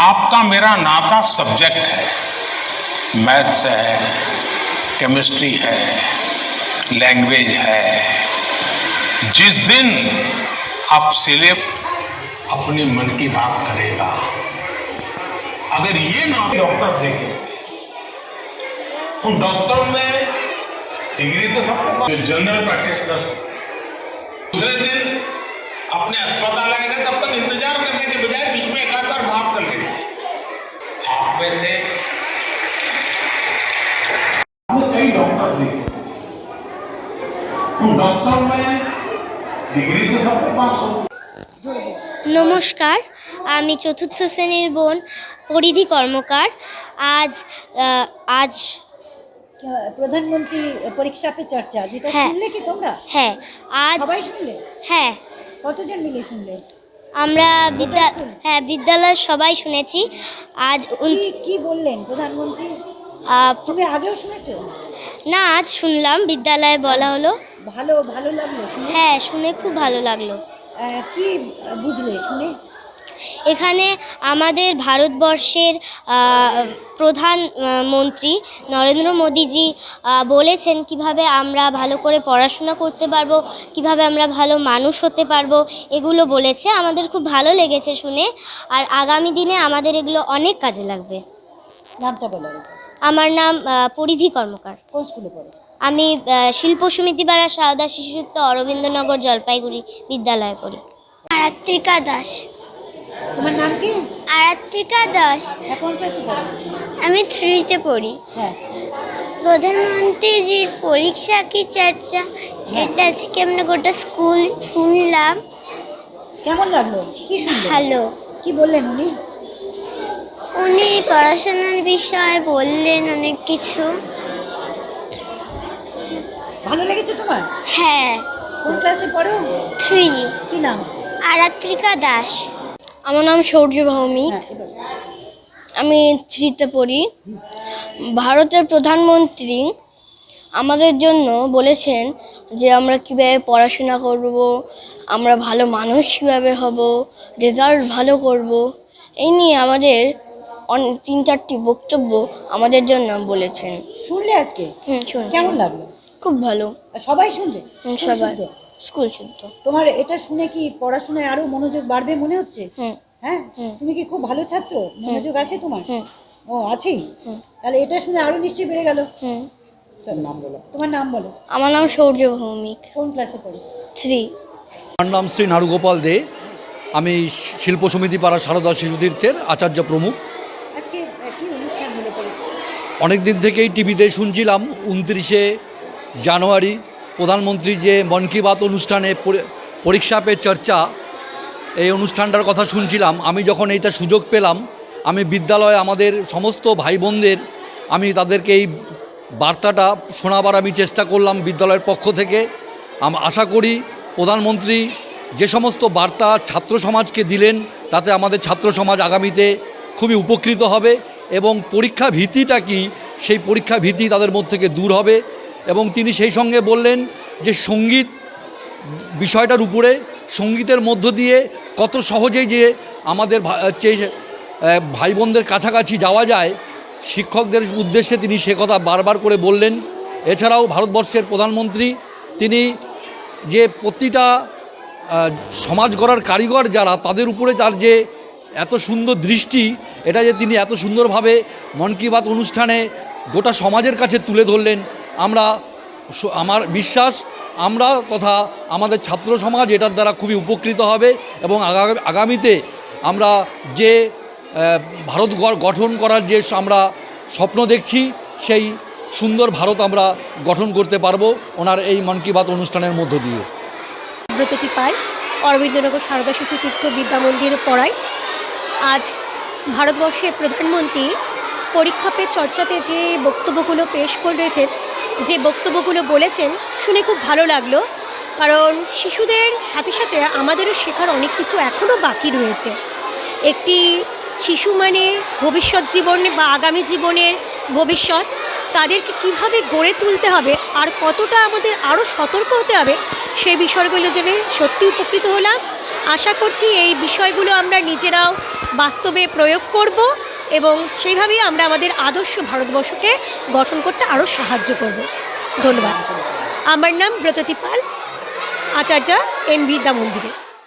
आपका मेरा नाता सब्जेक्ट है। मैथ्स है केमिस्ट्री है लैंग्वेज है। जिस दिन आप सिलेब अपने मन की बात करेगा, अगर ये ना डॉक्टर देखे, उन डॉक्टर में डिग्री तो सबको जो जनरल प्रैक्टिशनर दूसरे दिन अपने अस्पताल आएगा तब तक इंतजार करने के बजाय बीच में एकाधार भाग कर लेंगे आप में से हमने कई डॉक्टर देखे उन डॉक्टर में डिग्री तो सबके पास हो নমস্কার আমি চতুর্থ শ্রেণীর বোন পরিধি কর্মকার আজ আহ, আজ প্রধানমন্ত্রী পরীক্ষা পে চর্চা যেটা হ্যাঁ। শুনলে কি তোমরা? হ্যাঁ আজ সবাই শুনলে? হ্যাঁ। কতজন মিলে শুনলে? আমরা বিদ্যা হ্যাঁ বিদ্যালয়ের সবাই শুনেছি। আজ কি উন- কি বললেন প্রধানমন্ত্রী? তুমি আগেও শুনেছো? না আজ শুনলাম বিদ্যালয়ে বলা হলো। ভালো ভালো লাগল হ্যাঁ শুনে খুব ভালো লাগল। কি বুঝলে শুনে? এখানে আমাদের ভারতবর্ষের প্রধান মন্ত্রী নরেন্দ্র মোদীজি বলেছেন কীভাবে আমরা ভালো করে পড়াশোনা করতে পারব কীভাবে আমরা ভালো মানুষ হতে পারব এগুলো বলেছে। আমাদের খুব ভালো লেগেছে শুনে। আর আগামী দিনে আমাদের এগুলো অনেক কাজে লাগবে। নামটা বলো আমার নাম পরিধি কর্মকার। কোন স্কুলে পড়ো? আমি শিল্প সমিতি পাড়া সারদা শিশুযুক্ত অরবিন্দনগর জলপাইগুড়ি বিদ্যালয়ে পড়ি। আরাত্রিকা দাস। তোমার নাম কি? আরাত্রিকা দাস। এখন আমি থ্রিতে পড়ি। হ্যাঁ। প্রধানমন্ত্রীজির পরীক্ষা কি চর্চা? এটা আজকে আমরা গোটা স্কুল শুনলাম। কেমন লাগল? কি ভালো। কি বললেন উনি? উনি পড়াশোনার বিষয়ে বললেন অনেক কিছু। ভালো লেগেছে তোমার? হ্যাঁ। কোন ক্লাসে পড়ো? থ্রি কি নাম? আরাত্রিকা দাস। আমার নাম সৌর্য ভৌমিক। হ্যাঁ আমি থ্রিতে পড়ি। ভারতের প্রধানমন্ত্রী আমাদের জন্য বলেছেন যে আমরা কীভাবে পড়াশোনা করব আমরা ভালো মানুষ কীভাবে হব রেজাল্ট ভালো করব। এই নিয়ে আমাদের তিন চারটি বক্তব্য আমাদের জন্য বলেছেন। শুনলে আজকে? হুম শুনছি। কেমন লাগল? খুব ভালো। সবাই শুনলে সবাই? স্কুল শুনতো। তোমার এটা শুনে কি পড়াশোনায় আরও মনোযোগ বাড়বে মনে হচ্ছে? হ্যাঁ? তুমি কি খুব ভালো ছাত্র? মনোযোগ আছে তোমার? ও আছেই। তাহলে এটা শুনে আরও নিশ্চয়ই বেড়ে গেল। নাম বলো। তোমার নাম বলো। আমার নাম সৌর্য ভৌমিক। কোন ক্লাসে পড়ো? থ্রি। আমার নাম শ্রী নারুগোপাল দে। আমি শিল্প সমিতি পাড়া সারদা শিশুতীর্থের আচার্য প্রমুখ। আজকে কি অনুষ্ঠান হলো অনেক দিন থেকেই টিভিতে শুনছিলাম উনত্রিশে জানুয়ারি। প্রধানমন্ত্রী যে মন কি বাত অনুষ্ঠানে পরি- পরীক্ষা পে চর্চা, এই অনুষ্ঠানটার কথা শুনছিলাম। আমি যখন এইটা সুযোগ পেলাম, আমি বিদ্যালয়ে আমাদের সমস্ত ভাই বোনদের আমি তাদেরকে এই বার্তাটা শোনাবার আমি চেষ্টা করলাম বিদ্যালয়ের পক্ষ থেকে। আম- আশা করি প্রধানমন্ত্রী যে সমস্ত বার্তা ছাত্র সমাজকে দিলেন, তাতে আমাদের ছাত্র সমাজ আগামীতে খুবই উপকৃত হবে এবং পরীক্ষা ভীতিটা কি, সেই পরীক্ষা ভীতি তাদের মধ্যে থেকে দূর হবে। এবং তিনি সেই সঙ্গে বললেন যে সংগীত বিষয়টার উপরে সঙ্গীতের মধ্য দিয়ে কত সহজেই যে আমাদের আহ, ভাই বোনদের কাছাকাছি যাওয়া যায় শিক্ষকদের উদ্দেশ্যে তিনি সে কথা বারবার করে বললেন। এছাড়াও ভারতবর্ষের প্রধানমন্ত্রী তিনি যে প্রতিটা সমাজ গড়ার কারিগর যারা তাদের উপরে তার যে এত সুন্দর দৃষ্টি এটা যে তিনি এত সুন্দরভাবে মন কি বাত অনুষ্ঠানে গোটা সমাজের কাছে তুলে ধরলেন আমরা আমার বিশ্বাস, আমরা তথা আমাদের ছাত্র সমাজ এটার দ্বারা খুবই উপকৃত হবে এবং আগা- আগামীতে আমরা যে ভারত গঠন করার যে আমরা স্বপ্ন দেখছি, সেই সুন্দর ভারত আমরা গঠন করতে পারব ওনার এই মন কি বাত অনুষ্ঠানের মধ্য দিয়ে। ব্রততী পাই, অরবিন্দনগর সারদা শিশু তীর্থ বিদ্যা মন্দিরে পড়াই আজ ভারতবর্ষের প্রধানমন্ত্রী পরীক্ষা পে চর্চাতে যে বক্তব্যগুলো পেশ করেছেন যে বক্তব্যগুলো বলেছেন শুনে খুব ভালো লাগল। কারণ শিশুদের সাথে সাথে আমাদেরও শেখার অনেক কিছু এখনও বাকি রয়েছে। একটি শিশু মানে ভবিষ্যৎ জীবন বা আগামী জীবনের ভবিষ্যৎ। তাদেরকে কীভাবে গড়ে তুলতে হবে আর কতটা আমাদের আরও সতর্ক হতে হবে সেই বিষয়গুলো জেনে সত্যি উপকৃত হলাম। আশা করছি এই বিষয়গুলো আমরা নিজেরাও বাস্তবে প্রয়োগ করব। এবং সেইভাবেই আমরা আমাদের আদর্শ ভারতবর্ষকে গঠন করতে আরও সাহায্য করব। ধন্যবাদ। আমার নাম ব্রততী পাল। আচার্য এম বিদ্যা মন্দিরে।